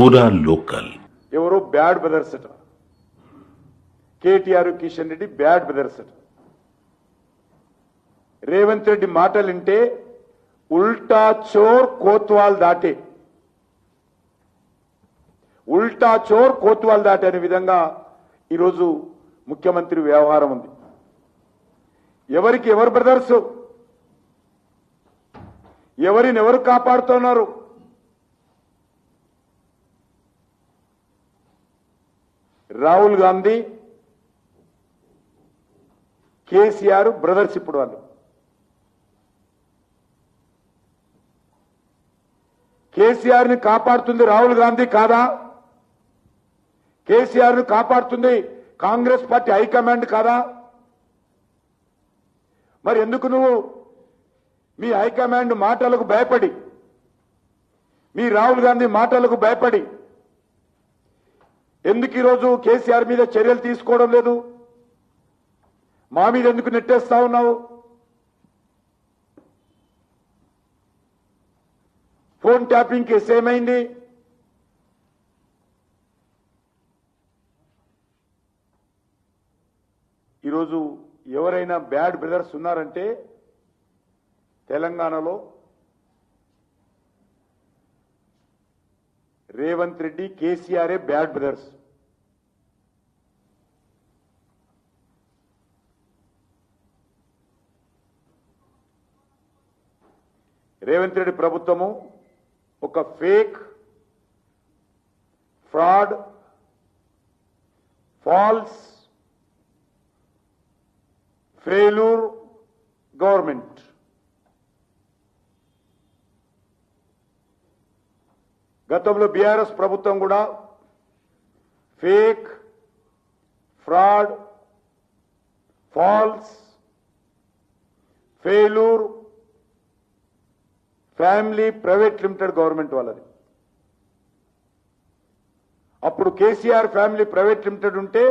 పూరా లోకల్. ఎవరో bad brothers అట. కేటీఆర్ కిషన్ రెడ్డి బ్యాడ్ బ్రదర్స్ అట. రేవంత్ రెడ్డి మాటలు వింటే ఉల్టా చోర్ కోత్వాల్ దాటే. ఉల్టా చోర్ కోత్వాల్ దాటే అనే విధంగా ఈరోజు ముఖ్యమంత్రి వ్యవహారం ఉంది. ఎవరికి ఎవరు బ్రదర్స్? ఎవరిని ఎవరు కాపాడుతున్నారు? రాహుల్ గాంధీ కేసీఆర్ బ్రదర్స్ ఇప్పుడు వాళ్ళు. కేసీఆర్ని కాపాడుతుంది రాహుల్ గాంధీ కాదా? కేసీఆర్ను కాపాడుతుంది కాంగ్రెస్ పార్టీ హైకమాండ్ కాదా? మరి ఎందుకు నువ్వు మీ హైకమాండ్ మాటలకు భయపడి మీ రాహుల్ గాంధీ మాటలకు భయపడి ఎందుకు ఈరోజు కేసీఆర్ మీద చర్యలు తీసుకోవడం లేదు? మా మీద ఎందుకు నెట్టేస్తా ఉన్నావు? ఫోన్ ట్యాపింగ్ కేసు ఏమైంది? ఈరోజు ఎవరైనా బ్యాడ్ బ్రదర్స్ ఉన్నారంటే తెలంగాణలో రేవంత్ రెడ్డి కేసీఆర్ఏ బ్యాడ్ బ్రదర్స్. రేవంత్ రెడ్డి ప్రభుత్వము ఒక fake fraud false failure government. గతంలో బీఆర్ఎస్ ప్రభుత్వం కూడా fake fraud false failure family private limited government వాళ్ళది. అప్పుడు కేసీఆర్ ఫ్యామిలీ ప్రైవేట్ లిమిటెడ్ ఉంటే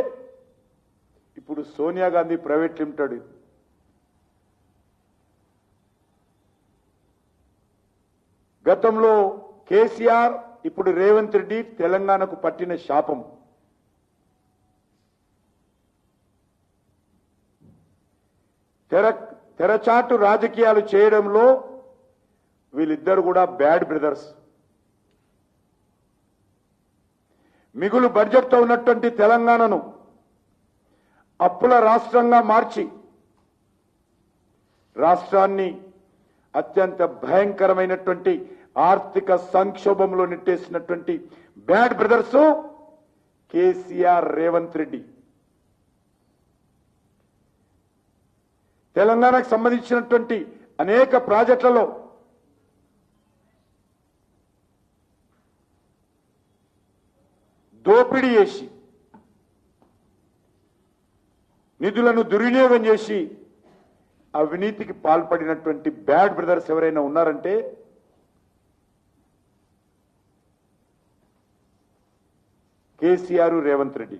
ఇప్పుడు సోనియా గాంధీ ప్రైవేట్ లిమిటెడ్. గతంలో కేసీఆర్ ఇప్పుడు రేవంత్ రెడ్డి తెలంగాణకు పట్టిన శాపం. తెర తెరచాటు రాజకీయాలు చేయడంలో వీళ్ళిద్దరు కూడా బ్యాడ్ బ్రదర్స్. మిగులు బడ్జెట్తో ఉన్నటువంటి తెలంగాణను అప్పుల రాష్ట్రంగా మార్చి రాష్ట్రాన్ని అత్యంత భయంకరమైనటువంటి ఆర్థిక సంక్షోభంలో నెట్టేసినటువంటి బ్యాడ్ బ్రదర్స్ కేసీఆర్ రేవంత్ రెడ్డి. తెలంగాణకు సంబంధించినటువంటి అనేక ప్రాజెక్టులలో దోపిడీ చేసి నిధులను దుర్వినియోగం చేసి అవినీతికి పాల్పడినటువంటి బ్యాడ్ బ్రదర్స్ ఎవరైనా ఉన్నారంటే కేసీఆర్ రేవంత్ రెడ్డి.